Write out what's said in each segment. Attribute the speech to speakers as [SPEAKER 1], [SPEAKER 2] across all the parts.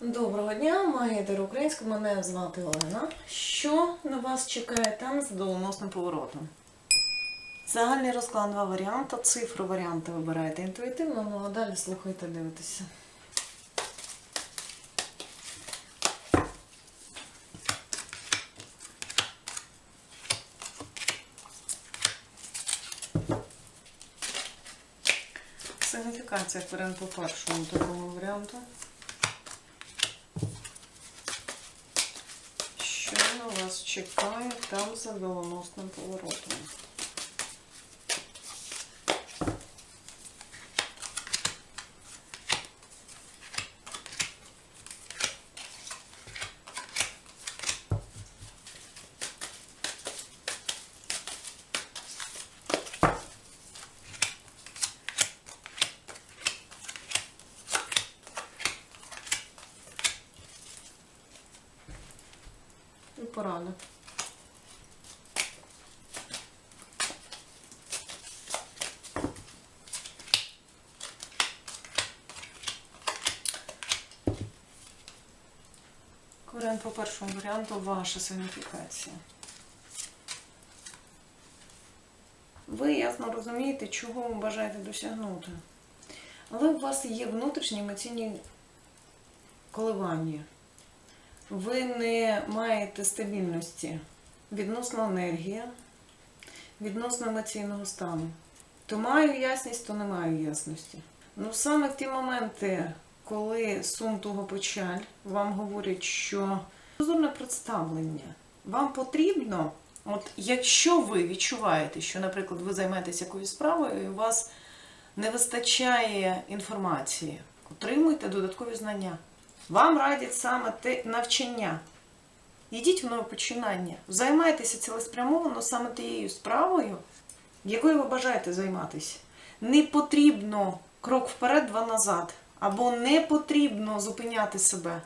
[SPEAKER 1] Доброго дня, магія Тер Українська, мене звати Олена. Що на вас чекає там з доленосним поворотом? Загальний розклад два варіанти. Цифру варіанти вибираєте інтуїтивно, ну а далі слухайте, дивитеся. Сигніфікація варіант по першому такому варіанту. Що на вас чекає там за доленосним поворотом? І порада. Варіант по першому варіанту ваша сигніфікація. Ви ясно розумієте, чого ви бажаєте досягнути. Але у вас є внутрішні емоційні коливання. Ви не маєте стабільності відносно енергії, відносно емоційного стану. То маю ясність, то не маю ясності. Ну саме в ті моменти, коли сум того печаль, вам говорять, що позорне представлення. Вам потрібно, от якщо ви відчуваєте, що, наприклад, ви займаєтесь якоюсь справою, і у вас не вистачає інформації, отримуйте додаткові знання. Вам радять саме те навчання. Йдіть в нове починання. Займайтеся цілеспрямовано саме тією справою, якою ви бажаєте займатися. Не потрібно крок вперед, два назад. Або не потрібно зупиняти себе.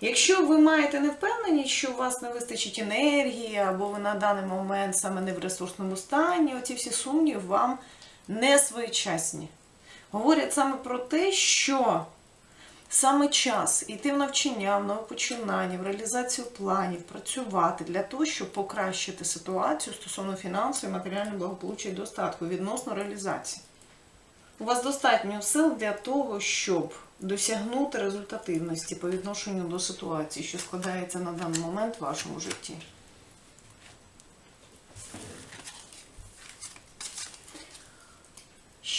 [SPEAKER 1] Якщо ви маєте невпевненість, що у вас не вистачить енергії, або ви на даний момент саме не в ресурсному стані, оці всі сумніви вам не своєчасні. Говорять саме про те, що саме час іти в навчання, в нове починання, в реалізацію планів, працювати для того, щоб покращити ситуацію стосовно фінансової, матеріального благополуччя і достатку відносно реалізації. У вас достатньо сил для того, щоб досягнути результативності по відношенню до ситуації, що складається на даний момент в вашому житті.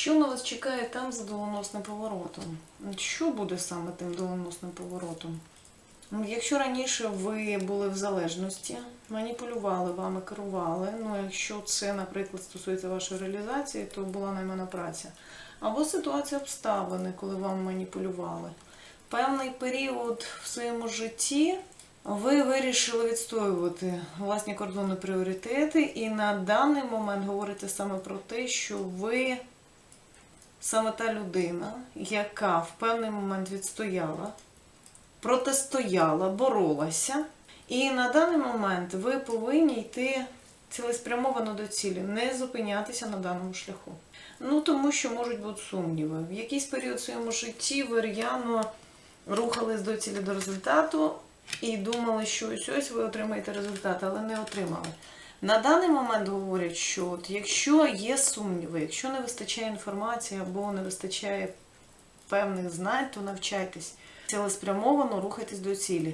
[SPEAKER 1] Що на вас чекає там за доленосним поворотом? Що буде саме тим доленосним поворотом? Ну, Якщо раніше ви були в залежності, маніпулювали вами, керували, ну якщо це, наприклад, стосується вашої реалізації, то була наймана праця. Або ситуація обставини, коли вам маніпулювали. Певний період в своєму житті ви вирішили відстоювати власні кордони пріоритети, і на даний момент говорите саме про те, що ви саме та людина, яка в певний момент відстояла, протистояла, боролася. І на даний момент ви повинні йти цілеспрямовано до цілі, не зупинятися на даному шляху. Ну, тому що можуть бути сумніви. В якийсь період в своєму житті ви р'яно рухались до цілі до результату і думали, що ось ось ви отримаєте результат, але не отримали. На даний момент говорять, що от якщо є сумніви, якщо не вистачає інформації або не вистачає певних знань, то навчайтесь цілеспрямовано рухайтесь до цілі.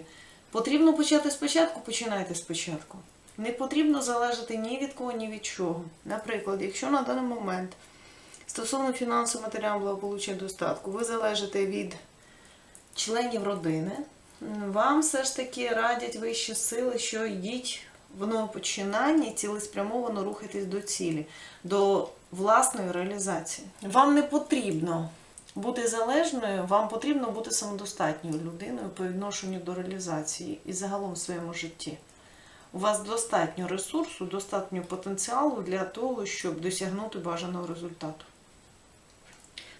[SPEAKER 1] Потрібно почати спочатку, починайте спочатку. Не потрібно залежати ні від кого, ні від чого. Наприклад, якщо на даний момент стосовно фінансового матеріалу благополуччя достатку, ви залежите від членів родини, вам все ж таки радять вищі сили, що йдіть в новопочинанні, цілеспрямовано рухайтесь до цілі, до власної реалізації. Вам не потрібно бути залежною, вам потрібно бути самодостатньою людиною по відношенню до реалізації і загалом в своєму житті. У вас достатньо ресурсу, достатньо потенціалу для того, щоб досягнути бажаного результату.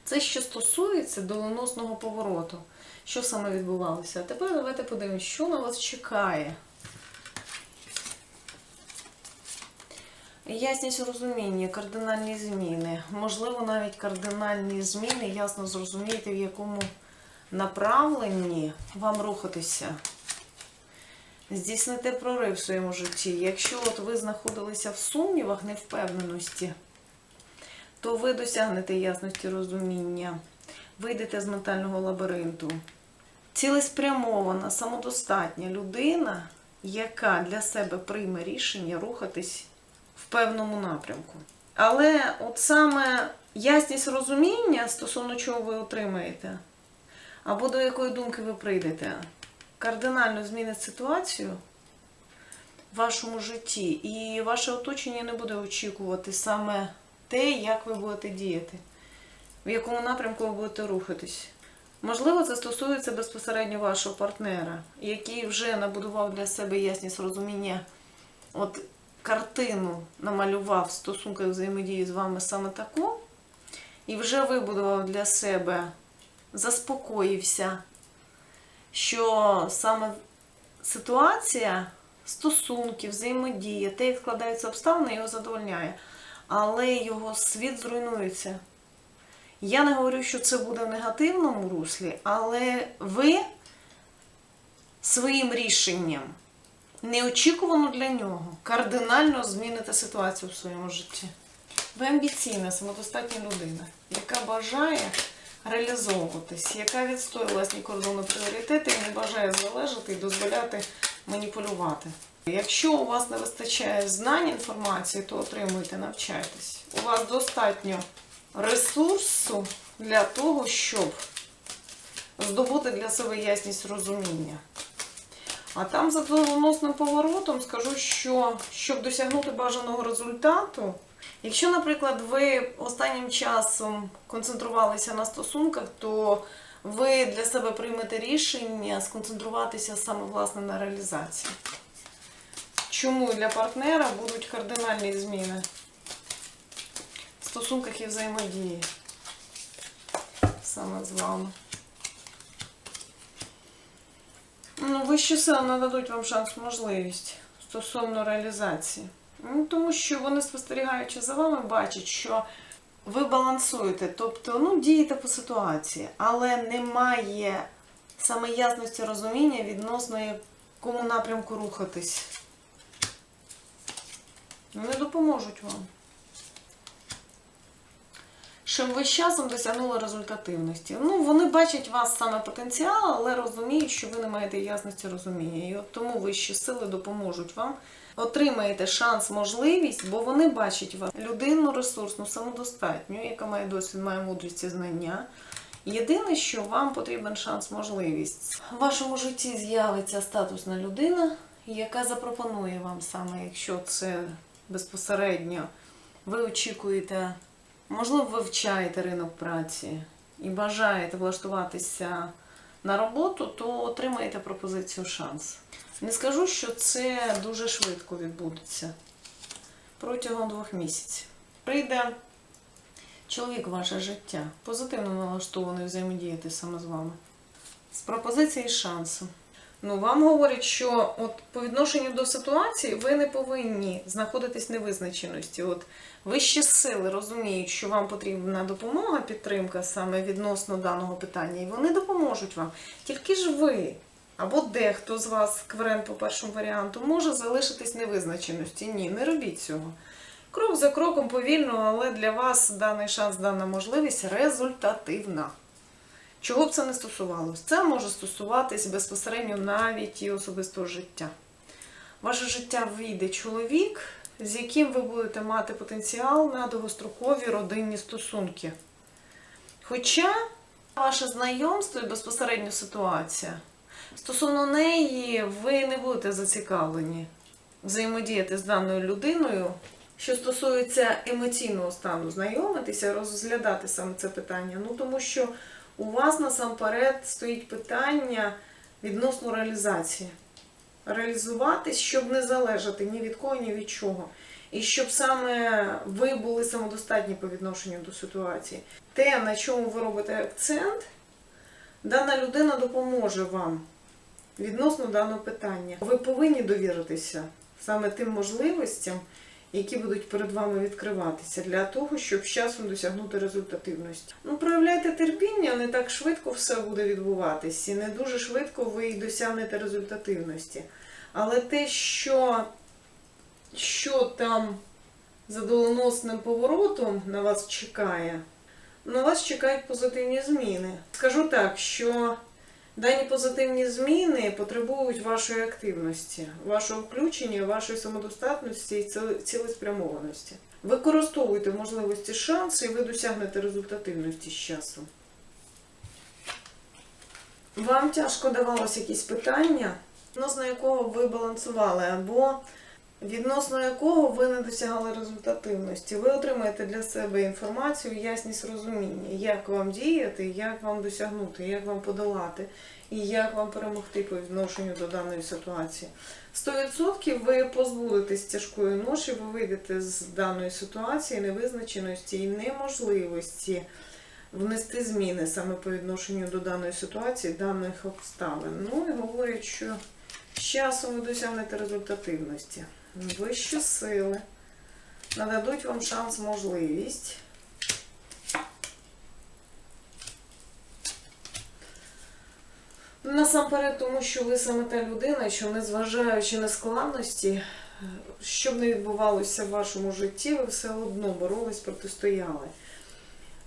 [SPEAKER 1] Це що стосується доленосного повороту. Що саме відбувалося? А тепер давайте подивимось, що на вас чекає. Ясність розуміння, кардинальні зміни. Можливо, навіть кардинальні зміни, ясно зрозумієте, в якому направлені вам рухатися. Здійснити прорив в своєму житті. Якщо от ви знаходилися в сумнівах, невпевненості, то ви досягнете ясності розуміння, вийдете з ментального лабіринту. Цілеспрямована, самодостатня людина, яка для себе прийме рішення рухатись в певному напрямку. Але от саме ясність розуміння стосовно чого ви отримаєте, або до якої думки ви прийдете, кардинально змінить ситуацію в вашому житті, і ваше оточення не буде очікувати саме те, як ви будете діяти, в якому напрямку ви будете рухатись. Можливо, це стосується безпосередньо вашого партнера, який вже набудував для себе ясність розуміння, от картину намалював в стосунках взаємодії з вами саме таку, і вже вибудував для себе, заспокоївся, що саме ситуація стосунків, взаємодія, те, як складаються обставини, його задовольняє. Але його світ зруйнується. Я не говорю, що це буде в негативному руслі, але ви своїм рішенням неочікувано для нього кардинально зміните ситуацію в своєму житті. Ви амбіційна, самодостатня людина, яка бажає реалізовуватись, яка відстоює власні кордони пріоритети і не бажає залежати і дозволяти маніпулювати. Якщо у вас не вистачає знань інформації, то отримуйте, навчайтесь. У вас достатньо ресурсу для того, щоб здобути для себе ясність розуміння. А там за доленосним поворотом скажу, що щоб досягнути бажаного результату, якщо, наприклад, ви останнім часом концентрувалися на стосунках, то ви для себе приймете рішення сконцентруватися саме власне на реалізації. Чому для партнера будуть кардинальні зміни в стосунках і взаємодії саме з вами? Ну, вищі сили нададуть вам шанс, можливість стосовно реалізації. Ну, тому що вони, спостерігаючи за вами, бачать, що ви балансуєте, тобто ну, дієте по ситуації, але немає саме ясності розуміння відносно якому напрямку рухатись. Вони допоможуть вам. Щоб ви з часом досягнули результативності. Ну, вони бачать вас саме потенціал, але розуміють, що ви не маєте ясності розуміння. І от тому вищі сили допоможуть вам. Отримаєте шанс, можливість, бо вони бачать вас людину ресурсну, самодостатню, яка має досвід, має мудрість і знання. Єдине, що вам потрібен шанс, можливість. В вашому житті з'явиться статусна людина, яка запропонує вам саме, якщо це безпосередньо, ви очікуєте. Можливо, ви вивчаєте ринок праці і бажаєте влаштуватися на роботу, то отримаєте пропозицію шанс. Не скажу, що це дуже швидко відбудеться протягом двох місяців. Прийде чоловік в ваше життя, позитивно налаштований взаємодіяти саме з вами. З пропозицією шансу. Ну, вам говорять, що от по відношенню до ситуації ви не повинні знаходитись в невизначеності. От вищі сили розуміють, що вам потрібна допомога, підтримка саме відносно даного питання, і вони допоможуть вам. Тільки ж ви або дехто з вас, кварен по першому варіанту, може залишитись в невизначеності. Ні, не робіть цього. Крок за кроком повільно, але для вас даний шанс, дана можливість результативна. Чого б це не стосувалося? Це може стосуватись безпосередньо навіть і особистого життя. Ваше життя вийде чоловік, з яким ви будете мати потенціал на довгострокові родинні стосунки. Хоча ваше знайомство і безпосередньо ситуація, стосовно неї ви не будете зацікавлені взаємодіяти з даною людиною. Що стосується емоційного стану, знайомитися, розглядати саме це питання. Ну тому що у вас насамперед стоїть питання відносно реалізації. Реалізуватись, щоб не залежати ні від кого, ні від чого. І щоб саме ви були самодостатні по відношенню до ситуації. Те, на чому ви робите акцент, дана людина допоможе вам відносно даного питання. Ви повинні довіритися саме тим можливостям, які будуть перед вами відкриватися для того, щоб з часом досягнути результативності. Ну, проявляйте терпіння, не так швидко все буде відбуватись, і не дуже швидко ви досягнете результативності. Але те, що, що там за доленосним поворотом на вас чекає, на вас чекають позитивні зміни. Скажу так, що дані позитивні зміни потребують вашої активності, вашого включення, вашої самодостатності і цілеспрямованості. Використовуйте можливості шанси, і ви досягнете результативності з часом. Вам тяжко давалося якісь питання, на якого ви балансували, або відносно якого ви не досягали результативності. Ви отримаєте для себе інформацію, ясність розуміння, як вам діяти, як вам досягнути, як вам подолати і як вам перемогти по відношенню до даної ситуації. 100% ви позбудетесь тяжкої ноші, ви вийдете з даної ситуації невизначеності і неможливості внести зміни саме по відношенню до даної ситуації, даних обставин. Ну і говорять, що з часом ви досягнете результативності. Вищі сили нададуть вам шанс, можливість. Насамперед, тому що ви саме та людина, що незважаючи на складності, що б не відбувалося в вашому житті, ви все одно боролись, протистояли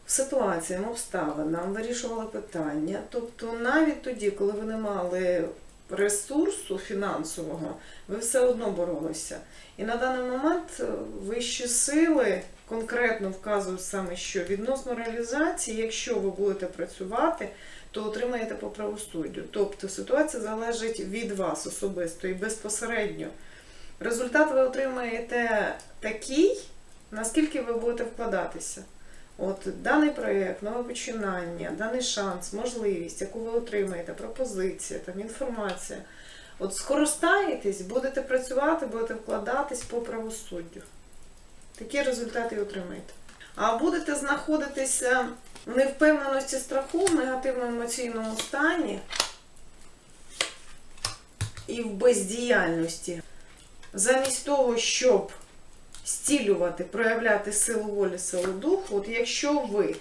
[SPEAKER 1] ситуаціям, обставинам, вирішували питання. Тобто навіть тоді, коли ви не мали ресурсу фінансового, ви все одно боролися. І на даний момент е, вищі сили конкретно вказують саме, що відносно реалізації, якщо ви будете працювати, то отримаєте по правосуддю. Тобто ситуація залежить від вас особисто і безпосередньо. Результат ви отримаєте такий, наскільки ви будете вкладатися. От даний проєкт, нове починання, даний шанс, можливість, яку ви отримаєте, пропозиція, там інформація. От скористаєтесь, будете працювати, будете вкладатись по правосуддю. Такі результати і отримаєте. А будете знаходитися в невпевненості страху, в негативному емоційному стані і в бездіяльності, замість того, щоб стілювати, проявляти силу волі, силу духу, от якщо ви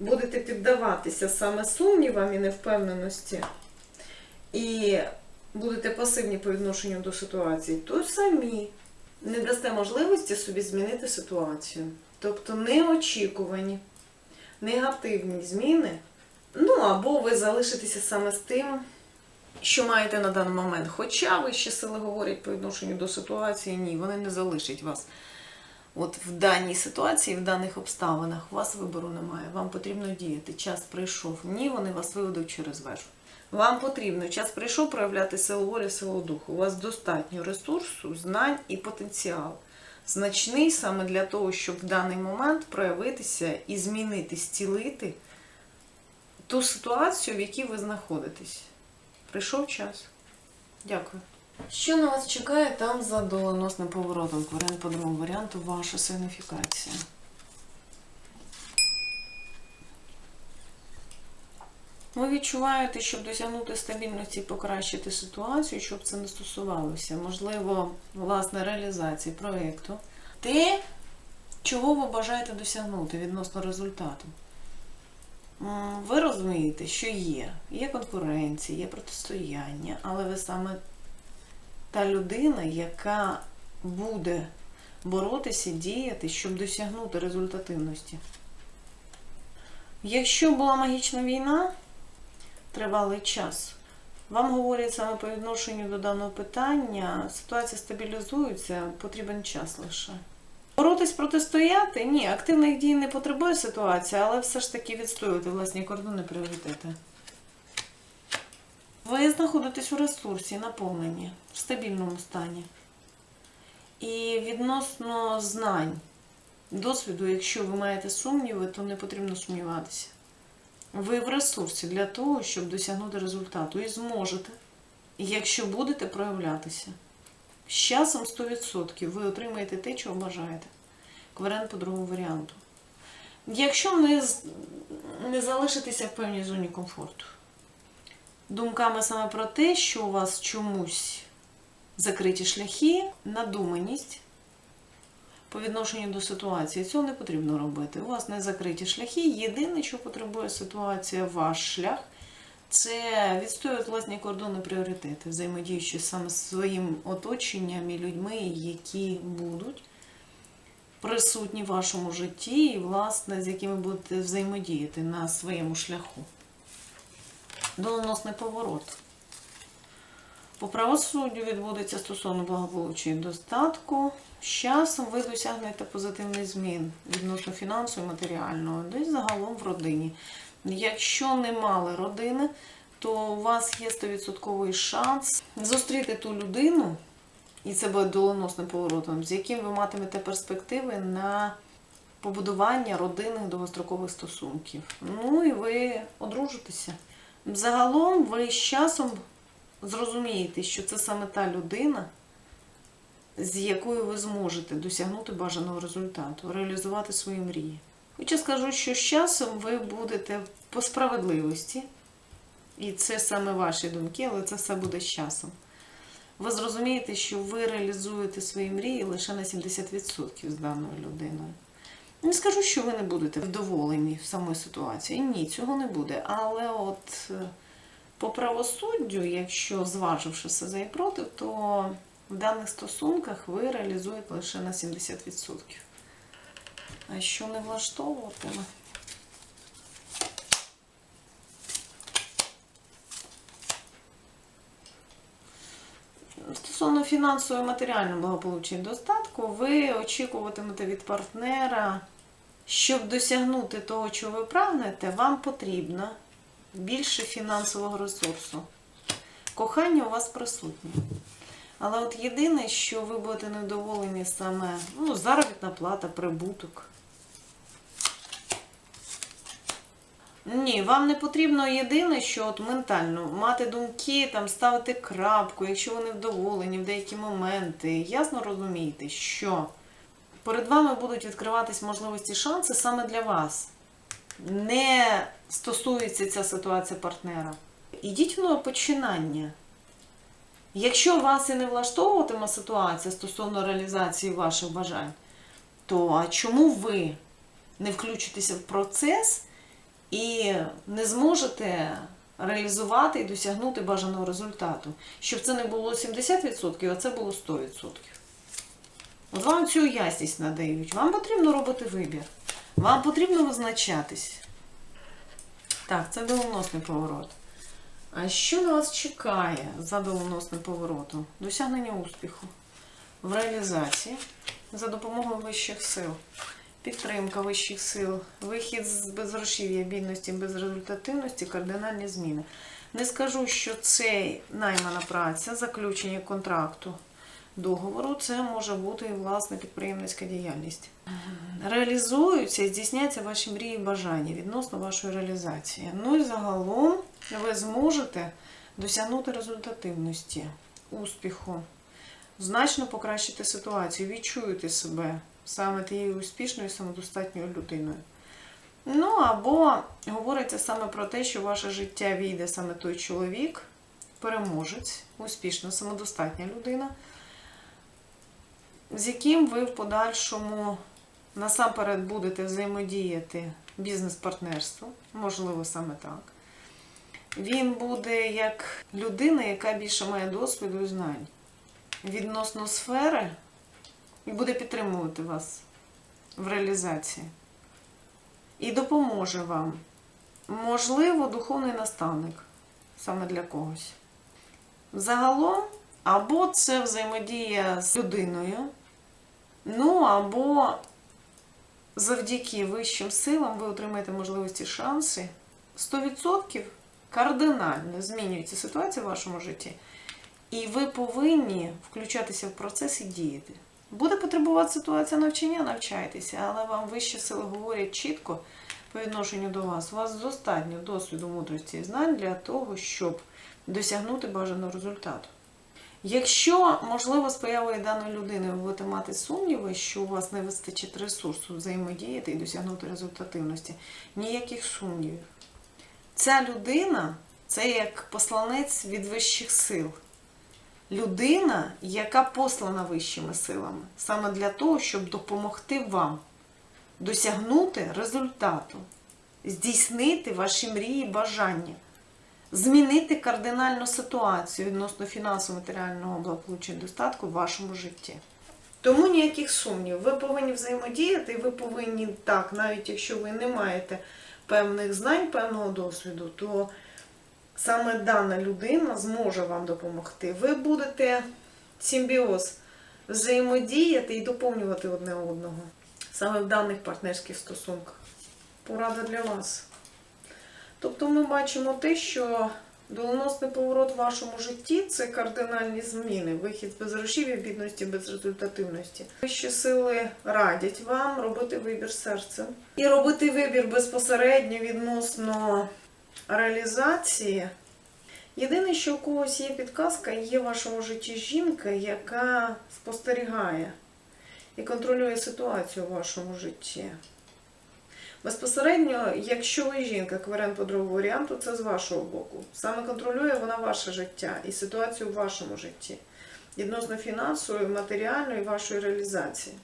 [SPEAKER 1] будете піддаватися саме сумнівам і невпевненості, і будете пасивні по відношенню до ситуації, то самі не дасте можливості собі змінити ситуацію. Тобто неочікувані, негативні зміни. Ну, або ви залишитеся саме з тим, що маєте на даний момент. Хоча вищі сили говорять по відношенню до ситуації, ні, вони не залишать вас. От в даній ситуації, в даних обставинах, у вас вибору немає. Вам потрібно діяти. Час прийшов. Ні, вони вас виведуть через вежу. Вам потрібно, час прийшов проявляти силу волі, силу духу. У вас достатньо ресурсу, знань і потенціал. Значний саме для того, щоб в даний момент проявитися і змінити, зцілити ту ситуацію, в якій ви знаходитесь. Прийшов час. Дякую. Що на вас чекає там за доленосним поворотом? Варіант по другому варіанту ваша сигніфікація. Ви відчуваєте, щоб досягнути стабільності і покращити ситуацію, щоб це не стосувалося. Можливо, власне, реалізації проєкту. Те, чого ви бажаєте досягнути відносно результату. Ви розумієте, що є. Є конкуренція, є протистояння, але ви саме та людина, яка буде боротися, діяти, щоб досягнути результативності. Якщо була магічна війна, тривалий час, вам говорять саме по відношенню до даного питання, ситуація стабілізується, потрібен час лише. Боротись протистояти? Ні, активних дій не потребує ситуація, але все ж таки відстоювати власні кордони пріоритети. Ви знаходитесь у ресурсі, наповнені, в стабільному стані. І відносно знань, досвіду, якщо ви маєте сумніви, то не потрібно сумніватися. Ви в ресурсі для того, щоб досягнути результату. І зможете, якщо будете проявлятися. З часом 100% ви отримаєте те, чого бажаєте. Кваріант по другому варіанту. Якщо не, не залишитеся в певній зоні комфорту думками саме про те, що у вас чомусь закриті шляхи, надуманість, по відношенню до ситуації. Цього не потрібно робити. У вас не закриті шляхи. Єдине, що потребує ситуація, ваш шлях, це відстоювати власні кордони пріоритети, взаємодіючи саме з своїм оточенням і людьми, які будуть присутні в вашому житті, і, власне, з якими будете взаємодіяти на своєму шляху. Доленосний поворот. По правосуддю відбудеться стосовно благополуччя і достатку. З часом ви досягнете позитивних змін відносно фінансового і матеріального, десь загалом в родині. Якщо не мали родини, то у вас є 100% шанс зустріти ту людину, і це буде доленосним поворотом, з яким ви матимете перспективи на побудування родинних довгострокових стосунків. Ну і ви одружитеся. Загалом ви з часом зрозумієте, що це саме та людина, з якою ви зможете досягнути бажаного результату, реалізувати свої мрії. Хоча скажу, що з часом ви будете по справедливості, і це саме ваші думки, але це все буде з часом. Ви зрозумієте, що ви реалізуєте свої мрії лише на 70% з даною людиною. Не скажу, що ви не будете вдоволені в самої ситуації. Ні, цього не буде. Але от е, по правосуддю, якщо зваживши все за і проти, то в даних стосунках ви реалізуєте лише на 70%. А що не влаштовуватиме? Стосовно фінансового і матеріального благополуччя і достатку, ви очікуватимете від партнера, щоб досягнути того, чого ви прагнете, вам потрібно більше фінансового ресурсу. Кохання у вас присутнє. Але от єдине, що ви будете недоволені саме ну, заробітна плата, прибуток. Ні, вам не потрібно єдине, що от ментально мати думки, там ставити крапку, якщо ви не вдоволені в деякі моменти. Ясно розумієте, що перед вами будуть відкриватись можливості шанси саме для вас. Не стосується ця ситуація партнера. Ідіть в нове починання. Якщо вас і не влаштовуватиме ситуація стосовно реалізації ваших бажань, то а чому ви не включитеся в процес і не зможете реалізувати і досягнути бажаного результату? Щоб це не було 70%, а це було 100%. От вам цю ясність надають. Вам потрібно робити вибір. Вам потрібно визначатись. Так, це доленосний поворот. А що на вас чекає за доленосним поворотом? Досягнення успіху в реалізації за допомогою вищих сил, підтримка вищих сил, вихід з безгрошів'я, бідності, безрезультативності, кардинальні зміни. Не скажу, що це наймана праця, заключення контракту договору, це може бути і власна підприємницька діяльність. Реалізуються і здійсняться ваші мрії і бажання відносно вашої реалізації. Ну і загалом ви зможете досягнути результативності, успіху, значно покращити ситуацію, відчуєте себе саме тією успішною, самодостатньою людиною. Ну або говориться саме про те, що ваше життя війде саме той чоловік, переможець, успішна, самодостатня людина, з яким ви в подальшому насамперед будете взаємодіяти бізнес-партнерство, можливо, саме так. Він буде як людина, яка більше має досвіду і знань відносно сфери, і буде підтримувати вас в реалізації. І допоможе вам. Можливо, духовний наставник саме для когось. Загалом, або це взаємодія з людиною, ну або завдяки вищим силам ви отримаєте можливості шанси 100% кардинально змінюється ситуація в вашому житті, і ви повинні включатися в процес і діяти. Буде потребувати ситуація навчання, навчайтеся, але вам вищі сили говорять чітко по відношенню до вас. У вас достатньо досвіду, мудрості і знань для того, щоб досягнути бажаного результату. Якщо, можливо, з появою даної людини ви будете мати сумніви, що у вас не вистачить ресурсу взаємодіяти і досягнути результативності, ніяких сумнівів. Ця людина це як посланець від вищих сил. Людина, яка послана вищими силами, саме для того, щоб допомогти вам досягнути результату, здійснити ваші мрії, бажання, змінити кардинальну ситуацію відносно фінансово-матеріального благополуччя і достатку в вашому житті. Тому ніяких сумнів. Ви повинні взаємодіяти, ви повинні так, навіть якщо ви не маєте певних знань, певного досвіду, то саме дана людина зможе вам допомогти. Ви будете симбіоз взаємодіяти і доповнювати одне одного. Саме в даних партнерських стосунках. Порада для вас. Тобто ми бачимо те, що доленосний поворот в вашому житті це кардинальні зміни, вихід з безгрошів'я, бідності, безрезультативності. Вищі сили радять вам робити вибір серцем і робити вибір безпосередньо відносно реалізації. Єдине, що у когось є підказка, є в вашому житті жінка, яка спостерігає і контролює ситуацію в вашому житті. Безпосередньо, якщо ви жінка, кварен по другому варіанту, це з вашого боку. Саме контролює вона ваше життя і ситуацію в вашому житті відносно фінансової, матеріальної вашої реалізації.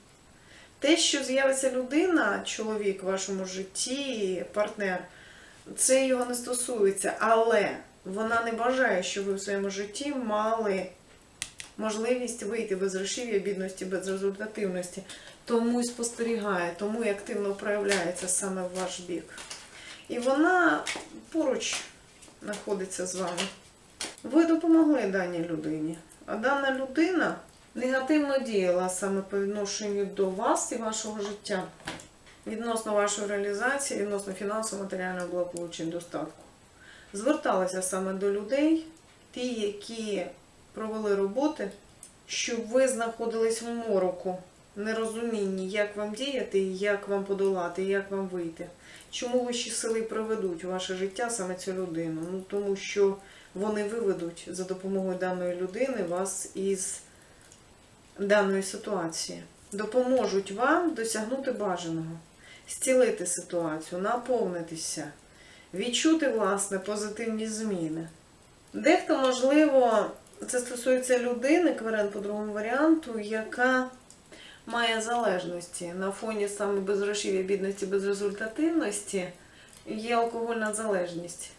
[SPEAKER 1] Те, що з'явиться людина, чоловік в вашому житті, партнер, це його не стосується, але вона не бажає, щоб ви в своєму житті мали можливість вийти без грошів'я, бідності, без результативності. Тому і спостерігає, тому і активно проявляється саме в ваш бік. І вона поруч знаходиться з вами. Ви допомогли даній людині, а дана людина негативно діяла саме по відношенню до вас і вашого життя, відносно вашої реалізації, відносно фінансово матеріального благополуччя достатку. Зверталася саме до людей, ті, які провели роботи, щоб ви знаходились в мороку, нерозумінні, як вам діяти, як вам подолати, як вам вийти. Чому вищі сили проведуть у ваше життя саме цю людину? Ну тому що вони виведуть за допомогою даної людини вас із даної ситуації, допоможуть вам досягнути бажаного, зцілити ситуацію, наповнитися, відчути, власне, позитивні зміни. Дехто, можливо, це стосується людини, кварен по другому варіанту, яка має залежності на фоні саме безгрошів'я, бідності, безрезультативності, є алкогольна залежність.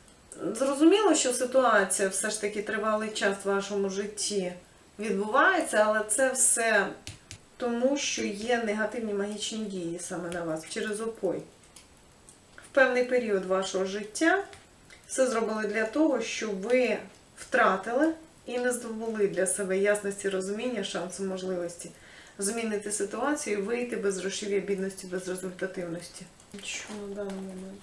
[SPEAKER 1] Зрозуміло, що ситуація все ж таки тривалий час в вашому житті відбувається, але це все тому, що є негативні магічні дії саме на вас через опой. В певний період вашого життя все зробили для того, щоб ви втратили і не здобули для себе ясності розуміння, шансу можливості змінити ситуацію і вийти без грошів'я, бідності, без результативності. Що на даний момент?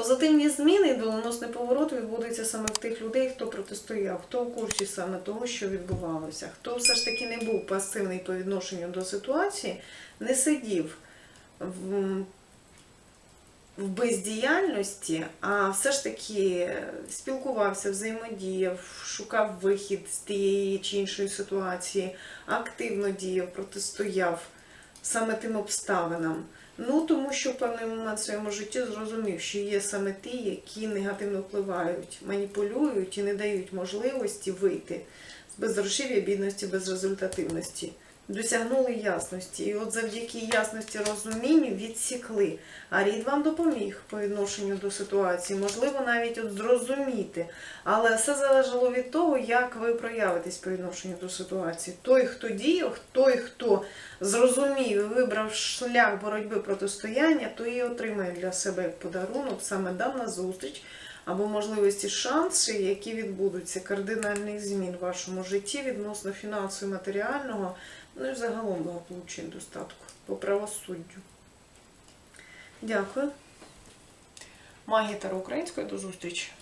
[SPEAKER 1] Позитивні зміни і доленосний поворот відбудеться саме в тих людей, хто протистояв, хто у курсі саме того, що відбувалося, хто все ж таки не був пасивний по відношенню до ситуації, не сидів в, в бездіяльності, а все ж таки спілкувався, взаємодіяв, шукав вихід з тієї чи іншої ситуації, активно діяв, протистояв саме тим обставинам. Ну, тому що в певний момент в своєму житті зрозумів, що є саме ті, які негативно впливають, маніпулюють і не дають можливості вийти з безгрошів'я, бідності, безрезультативності. Досягнули ясності. І от завдяки ясності розумінню відсікли. А рід вам допоміг по відношенню до ситуації, можливо, навіть от зрозуміти. Але все залежало від того, як ви проявитесь по відношенню до ситуації. Той, хто діяв, той, хто зрозумів і вибрав шлях боротьби протистояння, то і отримає для себе як подарунок саме дана зустріч або можливості шанси, які відбудуться, кардинальних змін в вашому житті відносно фінансово матеріального, ну і загалом благополуччя достатку по правосуддю. Дякую. Магія Таро української до зустрічі!